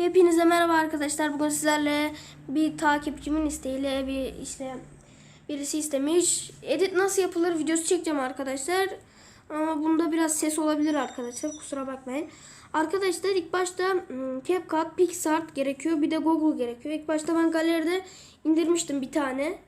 Hepinize merhaba arkadaşlar. Bugün sizlerle bir takipçimin isteğiyle bir işte birisi istemiş. Edit nasıl yapılır videosu çekeceğim arkadaşlar. Ama bunda biraz ses olabilir arkadaşlar. Kusura bakmayın. Arkadaşlar ilk başta hmm, CapCut, PixArt gerekiyor. Bir de Google gerekiyor. İlk başta ben galeride indirmiştim bir tane.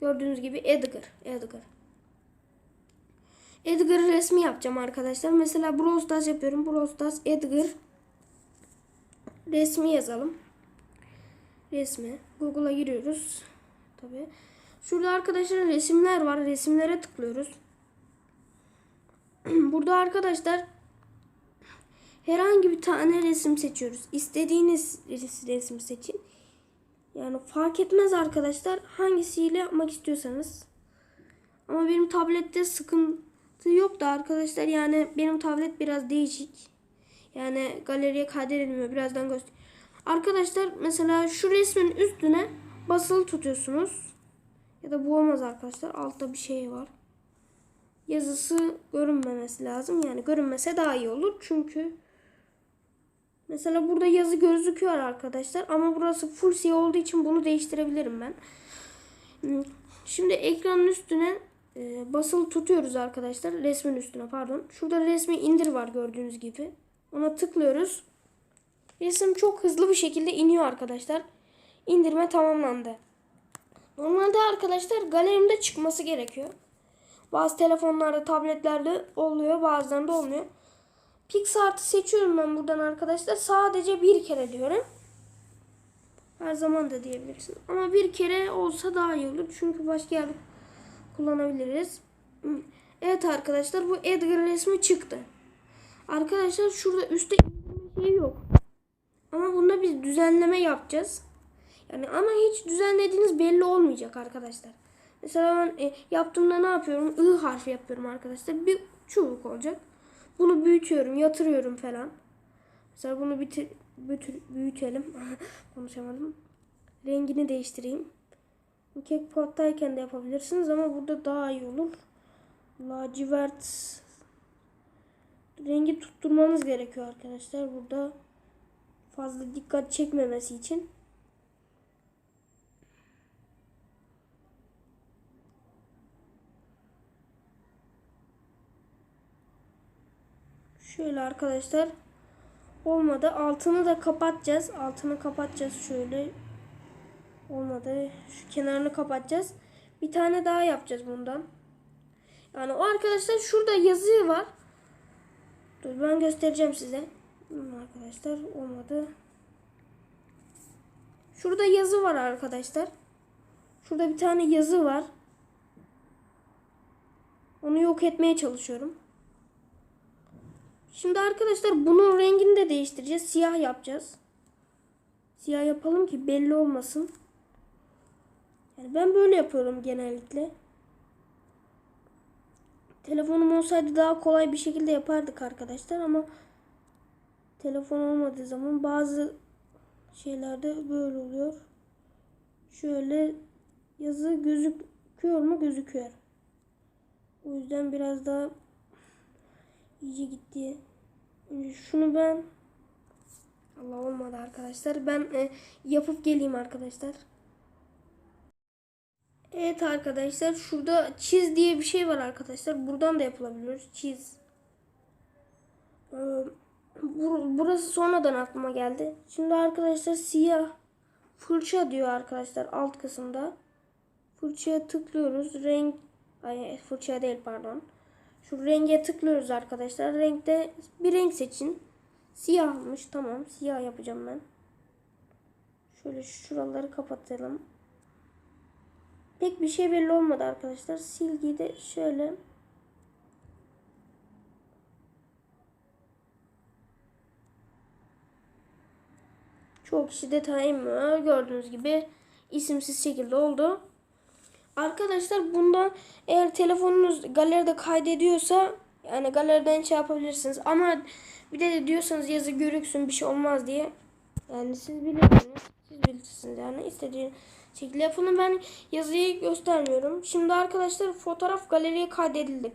Gördüğünüz gibi Edgar. Edgar. Edgar resmi yapacağım arkadaşlar. Mesela Brawl Stars yapıyorum. Brawl Stars Edgar resmi yazalım. Resmi. Google'a giriyoruz. Tabi. Şurada arkadaşlar resimler var. Resimlere tıklıyoruz. Burada arkadaşlar herhangi bir tane resim seçiyoruz. İstediğiniz res- resmi seçin. Yani fark etmez arkadaşlar hangisiyle yapmak istiyorsanız. Ama benim tablette sıkıntı yok da arkadaşlar yani benim tablet biraz değişik. Yani galeriye kaydedilmiyor. Birazdan göster. Arkadaşlar mesela şu resmin üstüne basılı tutuyorsunuz. Ya da bu olmaz arkadaşlar. Altta bir şey var. Yazısı görünmemesi lazım. Yani görünmese daha iyi olur. Çünkü mesela burada yazı gözüküyor arkadaşlar. Ama burası full siyah olduğu için bunu değiştirebilirim ben. Şimdi ekranın üstüne e, basılı tutuyoruz arkadaşlar. Resmin üstüne pardon. Şurada resmi indir var gördüğünüz gibi. Ona tıklıyoruz. Resim çok hızlı bir şekilde iniyor arkadaşlar. İndirme tamamlandı. Normalde arkadaşlar galerimde çıkması gerekiyor. Bazı telefonlarda, tabletlerde oluyor, bazılarında olmuyor. PixArt'ı seçiyorum ben buradan arkadaşlar. Sadece bir kere diyorum. Her zaman da diyebilirsin. Ama bir kere olsa daha iyi olur. Çünkü başka yerde kullanabiliriz. Evet arkadaşlar bu Edgar resmi çıktı. Arkadaşlar şurada üstte indirme şeyi yok. Ama bunda biz düzenleme yapacağız. Yani ama hiç düzenlediğiniz belli olmayacak arkadaşlar. Mesela ben e, yaptığımda ne yapıyorum? I harfi yapıyorum arkadaşlar. Bir çubuk olacak. Bunu büyütüyorum, yatırıyorum falan. Mesela bunu bitir, büyütür, büyütelim. Konuşamadım. Rengini değiştireyim. Kek pottayken de yapabilirsiniz ama burada daha iyi olur. Lacivert rengi tutturmanız gerekiyor arkadaşlar. Burada fazla dikkat çekmemesi için. Şöyle arkadaşlar. Olmadı. Altını da kapatacağız. Altını kapatacağız şöyle. Olmadı. Şu kenarını kapatacağız. Bir tane daha yapacağız bundan. Yani o arkadaşlar şurada yazı var. Dur ben göstereceğim size. Arkadaşlar olmadı. Şurada yazı var arkadaşlar. Şurada bir tane yazı var. Onu yok etmeye çalışıyorum. Şimdi arkadaşlar bunun rengini de değiştireceğiz. Siyah yapacağız. Siyah yapalım ki belli olmasın. Yani ben böyle yapıyorum genellikle. Telefonum olsaydı daha kolay bir şekilde yapardık arkadaşlar ama telefon olmadığı zaman bazı şeylerde böyle oluyor. Şöyle yazı gözüküyor mu? Gözüküyor. O yüzden biraz daha iyice gitti. Şunu ben Allah olmadı arkadaşlar. Ben e, yapıp geleyim arkadaşlar. Evet arkadaşlar şurada çiz diye bir şey var arkadaşlar. Buradan da yapılabilir. Çiz. Ee, bur- burası sonradan aklıma geldi. Şimdi arkadaşlar siyah fırça diyor arkadaşlar alt kısımda. Fırçaya tıklıyoruz. Renk ay fırça değil pardon. Şu renge tıklıyoruz arkadaşlar. Renkte bir renk seçin. Siyahmış. Tamam. Siyah yapacağım ben. Şöyle şuraları kapatalım. Pek bir şey belli olmadı arkadaşlar. Silgiyi de şöyle Çok kişi detayımı gördüğünüz gibi isimsiz şekilde oldu. Arkadaşlar bundan eğer telefonunuz galeride kaydediyorsa yani galeriden şey yapabilirsiniz. Ama bir de diyorsanız yazı görüksün bir şey olmaz diye. Yani siz bilirsiniz. Siz bilirsiniz yani istediğiniz şekilde yapın. Ben yazıyı göstermiyorum. Şimdi arkadaşlar fotoğraf galeriye kaydedildi.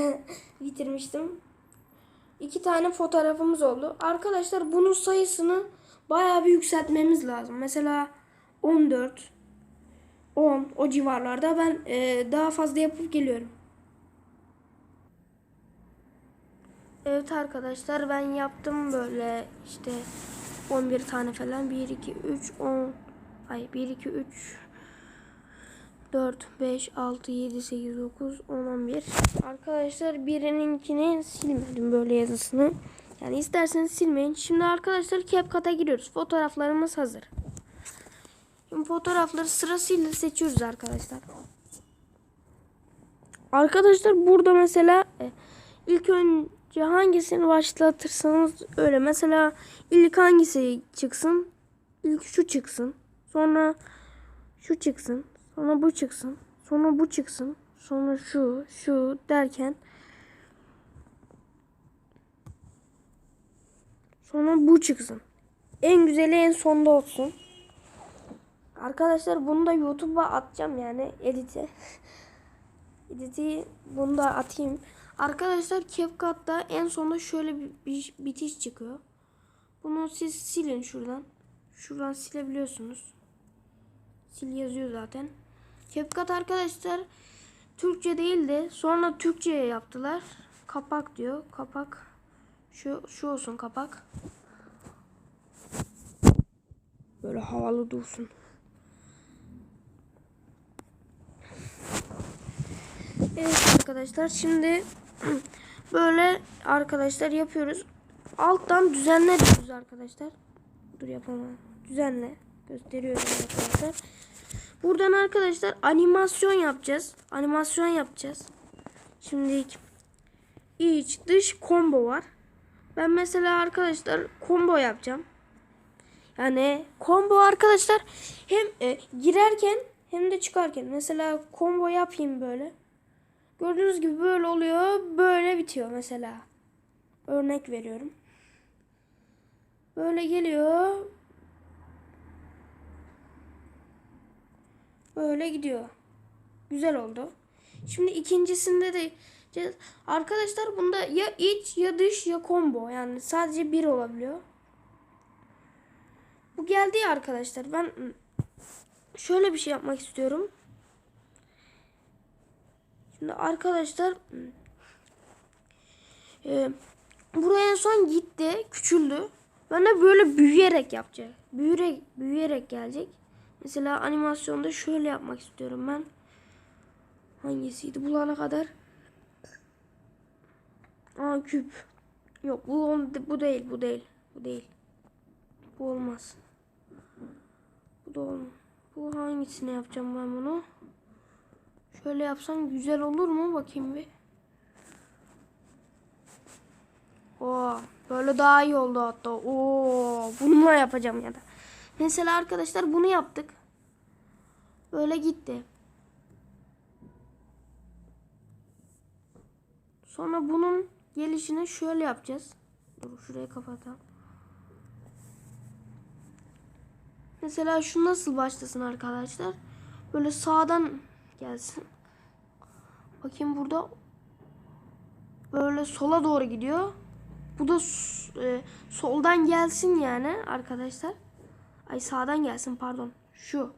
iki tane fotoğrafımız oldu. Arkadaşlar bunun sayısını bayağı bir yükseltmemiz lazım. Mesela 14, 10 o civarlarda ben e, daha fazla yapıp geliyorum. Evet arkadaşlar ben yaptım böyle işte 11 tane falan 1 2 3 10 ay 1 2 3 4 5 6 7 8 9 10 11 Arkadaşlar birininkini silmedim böyle yazısını. Yani isterseniz silmeyin. Şimdi arkadaşlar CapCut'a giriyoruz. Fotoğraflarımız hazır. Şimdi fotoğrafları sırasıyla seçiyoruz arkadaşlar. Arkadaşlar burada mesela e, ilk önce hangisini başlatırsanız öyle. Mesela ilk hangisi çıksın? İlk şu çıksın. Sonra şu çıksın. Sonra bu çıksın. Sonra bu çıksın. Sonra şu, şu derken sonra bu çıksın. En güzeli en sonda olsun. Arkadaşlar bunu da YouTube'a atacağım yani edite. Editi bunu da atayım. Arkadaşlar CapCut'ta en sonunda şöyle bir, bitiş çıkıyor. Bunu siz silin şuradan. Şuradan silebiliyorsunuz. Sil yazıyor zaten. CapCut arkadaşlar Türkçe değildi. Sonra Türkçe'ye yaptılar. Kapak diyor. Kapak. Şu, şu olsun kapak. Böyle havalı dursun. Evet arkadaşlar şimdi böyle arkadaşlar yapıyoruz. Alttan düzenle diyoruz arkadaşlar. Dur yapamam. Düzenle. Gösteriyorum arkadaşlar. Buradan arkadaşlar animasyon yapacağız. Animasyon yapacağız. Şimdi iç dış combo var. Ben mesela arkadaşlar combo yapacağım. Yani combo arkadaşlar hem e, girerken hem de çıkarken. Mesela combo yapayım böyle. Gördüğünüz gibi böyle oluyor. Böyle bitiyor mesela. Örnek veriyorum. Böyle geliyor. Böyle gidiyor. Güzel oldu. Şimdi ikincisinde de arkadaşlar bunda ya iç ya dış ya combo. Yani sadece bir olabiliyor. Bu geldi ya arkadaşlar. Ben şöyle bir şey yapmak istiyorum. Arkadaşlar e, buraya en son gitti, küçüldü. Ben de böyle büyüyerek yapacak. Büyüyerek, büyüyerek gelecek. Mesela animasyonda şöyle yapmak istiyorum ben. Hangisiydi bulana kadar? Aa küp. Yok bu bu değil, bu değil. Bu değil. Bu olmaz. Bu da olmaz. Bu hangisine yapacağım ben bunu? Şöyle yapsam güzel olur mu? Bakayım bir. Oo, böyle daha iyi oldu hatta. Oo, bununla yapacağım ya da. Mesela arkadaşlar bunu yaptık. Böyle gitti. Sonra bunun gelişini şöyle yapacağız. Dur şuraya kapatalım. Mesela şu nasıl başlasın arkadaşlar? Böyle sağdan gelsin. Bakayım burada böyle sola doğru gidiyor. Bu da e, soldan gelsin yani arkadaşlar. Ay sağdan gelsin pardon. Şu.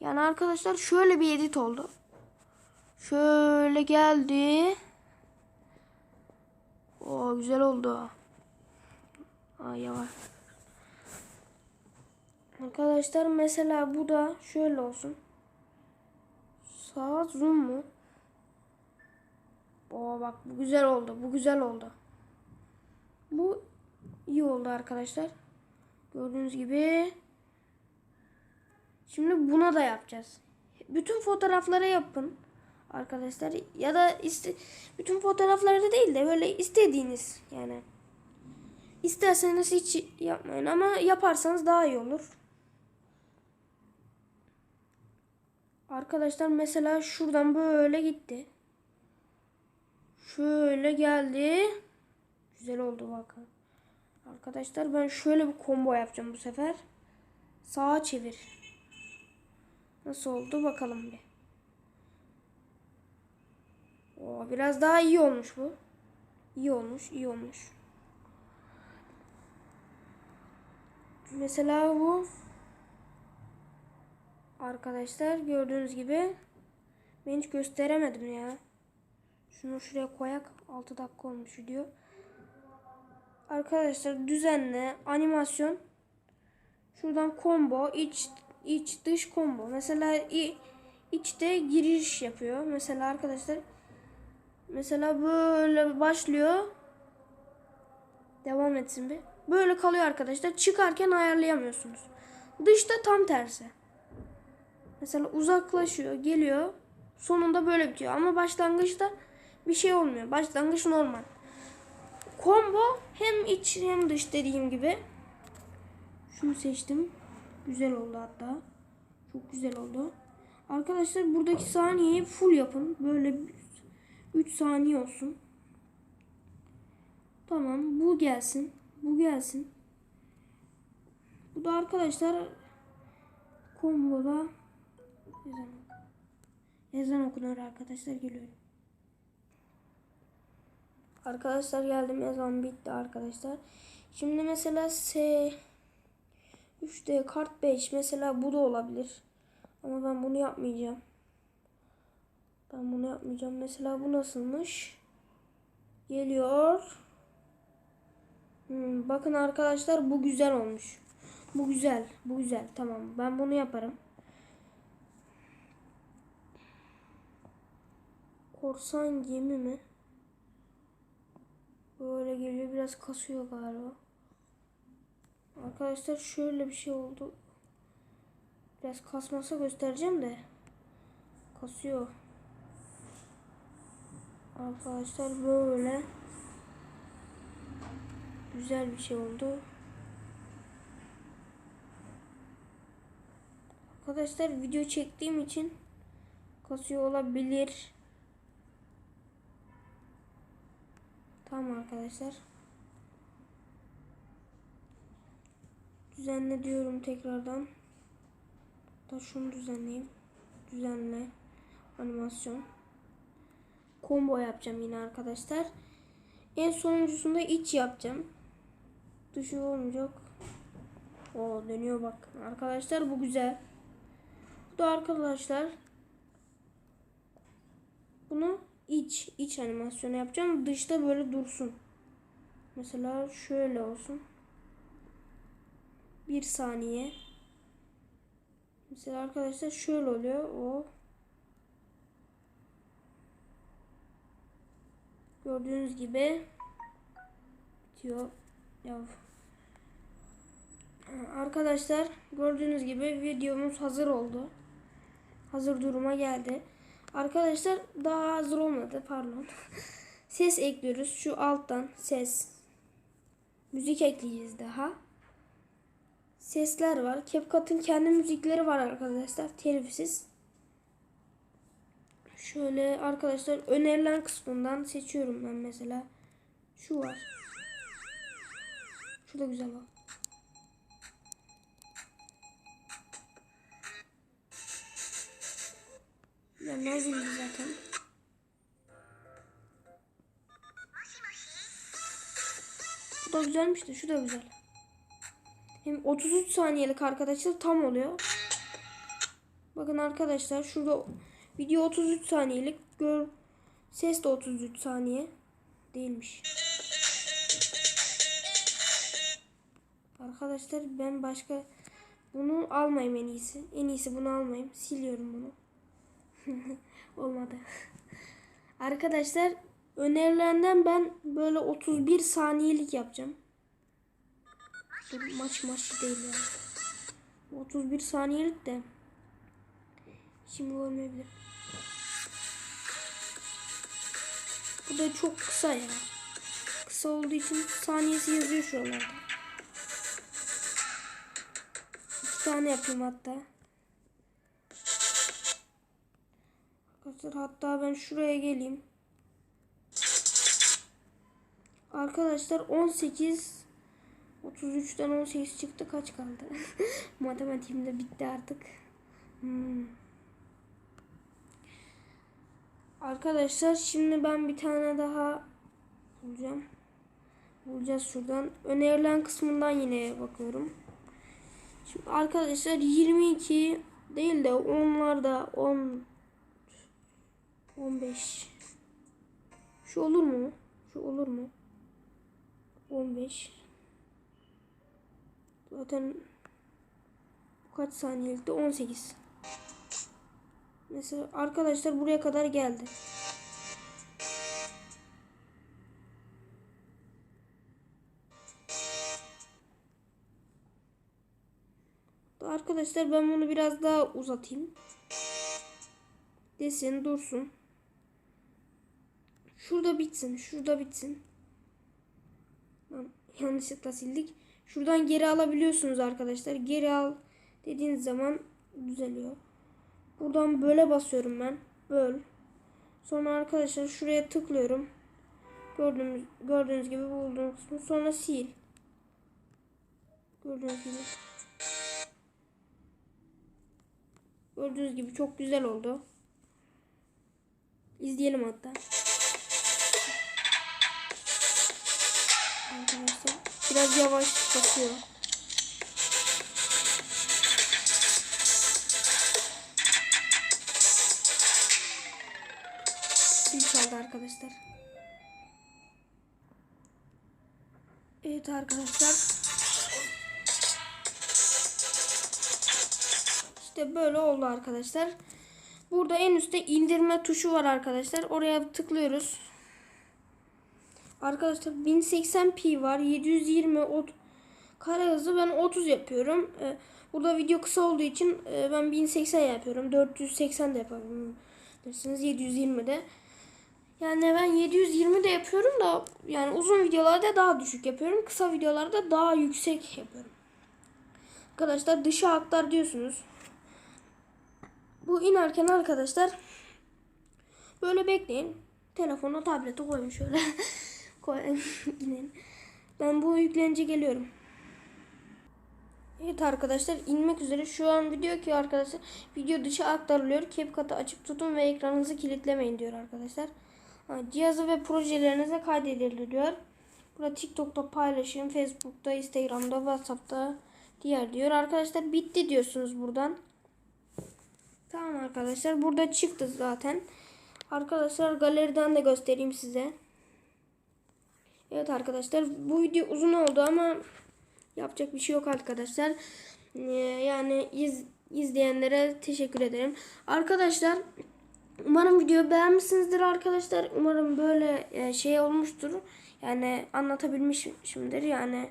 Yani arkadaşlar şöyle bir edit oldu. Şöyle geldi. O güzel oldu. Ay yavaş. Arkadaşlar mesela bu da şöyle olsun. Sağ zoom mu? Oo bak bu güzel oldu. Bu güzel oldu. Bu iyi oldu arkadaşlar. Gördüğünüz gibi. Şimdi buna da yapacağız. Bütün fotoğraflara yapın arkadaşlar. Ya da iste bütün fotoğraflarda değil de böyle istediğiniz yani. İsterseniz hiç yapmayın ama yaparsanız daha iyi olur. Arkadaşlar mesela şuradan böyle gitti. Şöyle geldi. Güzel oldu bakın. Arkadaşlar ben şöyle bir combo yapacağım bu sefer. Sağa çevir. Nasıl oldu bakalım bir. Oo, biraz daha iyi olmuş bu. İyi olmuş, iyi olmuş. Mesela bu arkadaşlar gördüğünüz gibi ben hiç gösteremedim ya. Şunu şuraya koyak. 6 dakika olmuş video. Arkadaşlar düzenli animasyon. Şuradan combo, iç iç dış combo. Mesela içte giriş yapıyor. Mesela arkadaşlar mesela böyle başlıyor. Devam etsin bir. Böyle kalıyor arkadaşlar. Çıkarken ayarlayamıyorsunuz. Dışta tam tersi. Mesela uzaklaşıyor, geliyor. Sonunda böyle bitiyor. Ama başlangıçta bir şey olmuyor. Başlangıç normal. Combo hem iç hem dış dediğim gibi. Şunu seçtim. Güzel oldu hatta. Çok güzel oldu. Arkadaşlar buradaki saniyeyi full yapın. Böyle 3 saniye olsun. Tamam bu gelsin. Bu gelsin. Bu da arkadaşlar komboda ezan, ezan okunuyor arkadaşlar geliyorum. Arkadaşlar geldim ezan bitti arkadaşlar. Şimdi mesela S 3D kart 5 mesela bu da olabilir. Ama ben bunu yapmayacağım. Ben bunu yapmayacağım. Mesela bu nasılmış? Geliyor. Hmm, bakın arkadaşlar bu güzel olmuş. Bu güzel. Bu güzel. Tamam. Ben bunu yaparım. Korsan gemi mi? Böyle geliyor. Biraz kasıyor galiba. Arkadaşlar şöyle bir şey oldu. Biraz kasmasa göstereceğim de. Kasıyor. Arkadaşlar böyle. Güzel bir şey oldu. Arkadaşlar video çektiğim için kasıyor olabilir. Tamam arkadaşlar. Düzenle diyorum tekrardan. Da şunu düzenleyeyim. Düzenle. Animasyon. Combo yapacağım yine arkadaşlar. En sonuncusunda iç yapacağım. Dışı olmayacak. O dönüyor bak. Arkadaşlar bu güzel. Bu da arkadaşlar bunu iç iç animasyonu yapacağım. Dışta böyle dursun. Mesela şöyle olsun. Bir saniye. Mesela arkadaşlar şöyle oluyor. O gördüğünüz gibi bitiyor. Ya. Arkadaşlar gördüğünüz gibi videomuz hazır oldu. Hazır duruma geldi. Arkadaşlar daha hazır olmadı pardon. ses ekliyoruz. Şu alttan ses. Müzik ekleyeceğiz daha. Sesler var. CapCut'ın kendi müzikleri var arkadaşlar. Telifsiz. Şöyle arkadaşlar önerilen kısmından seçiyorum ben mesela. Şu var. Şu da güzel bak. Ya bileyim zaten. Bu da güzelmiş de şu da güzel. Hem 33 saniyelik arkadaşlar tam oluyor. Bakın arkadaşlar şurada video 33 saniyelik. Gör ses de 33 saniye değilmiş. Arkadaşlar ben başka bunu almayayım en iyisi. En iyisi bunu almayayım. Siliyorum bunu. Olmadı. Arkadaşlar önerilenden ben böyle 31 saniyelik yapacağım. Maç maç değil yani. 31 saniyelik de şimdi olmayabilir. Bu da çok kısa ya. Kısa olduğu için saniyesi yazıyor şuralarda. İki tane yapayım hatta. Arkadaşlar hatta ben şuraya geleyim. Arkadaşlar 18 33'ten 18 çıktı kaç kaldı? Matematiğim de bitti artık. Hmm. Arkadaşlar şimdi ben bir tane daha bulacağım. Bulacağız şuradan. Önerilen kısmından yine bakıyorum. Şimdi arkadaşlar 22 değil de 10'larda 10 15 Şu olur mu? Şu olur mu? 15 Zaten bu kaç saniyelikti? 18 Mesela arkadaşlar buraya kadar geldi. Arkadaşlar ben bunu biraz daha uzatayım. Desin dursun. Şurada bitsin. Şurada bitsin. Yanlışlıkla sildik. Şuradan geri alabiliyorsunuz arkadaşlar. Geri al dediğiniz zaman düzeliyor. Buradan böyle basıyorum ben. Böl. Sonra arkadaşlar şuraya tıklıyorum. Gördüğünüz, gördüğünüz gibi bulduğum kısmı. Sonra sil. Gördüğünüz gibi. Gördüğünüz gibi çok güzel oldu. İzleyelim hatta. Biraz yavaş basıyor. Zil çaldı arkadaşlar. Evet arkadaşlar. İşte böyle oldu arkadaşlar. Burada en üstte indirme tuşu var arkadaşlar. Oraya tıklıyoruz. Arkadaşlar 1080p var. 720 ot kare hızı ben 30 yapıyorum. Ee, burada video kısa olduğu için e, ben 1080 yapıyorum. 480 de yapabilirsiniz. 720 de. Yani ben 720 de yapıyorum da yani uzun videolarda daha düşük yapıyorum. Kısa videolarda daha yüksek yapıyorum. Arkadaşlar dışa aktar diyorsunuz. Bu inerken arkadaşlar böyle bekleyin. Telefonu tablete koyun şöyle. Ben bu yüklenince geliyorum. Evet arkadaşlar inmek üzere. Şu an video ki arkadaşlar video dışa aktarılıyor. CapCut'ı açık tutun ve ekranınızı kilitlemeyin diyor arkadaşlar. Ha, cihazı ve projelerinize kaydediliyor. Burada TikTok'ta paylaşın, Facebook'ta, Instagram'da, WhatsApp'ta diğer diyor. Arkadaşlar bitti diyorsunuz buradan. Tamam arkadaşlar burada çıktı zaten. Arkadaşlar galeriden de göstereyim size. Evet arkadaşlar bu video uzun oldu ama yapacak bir şey yok arkadaşlar. Ee, yani iz, izleyenlere teşekkür ederim. Arkadaşlar umarım video beğenmişsinizdir arkadaşlar. Umarım böyle e, şey olmuştur. Yani anlatabilmişimdir. Yani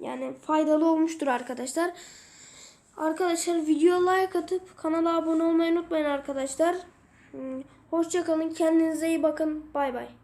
yani faydalı olmuştur arkadaşlar. Arkadaşlar video like atıp kanala abone olmayı unutmayın arkadaşlar. Hmm, Hoşçakalın. Kendinize iyi bakın. Bay bay.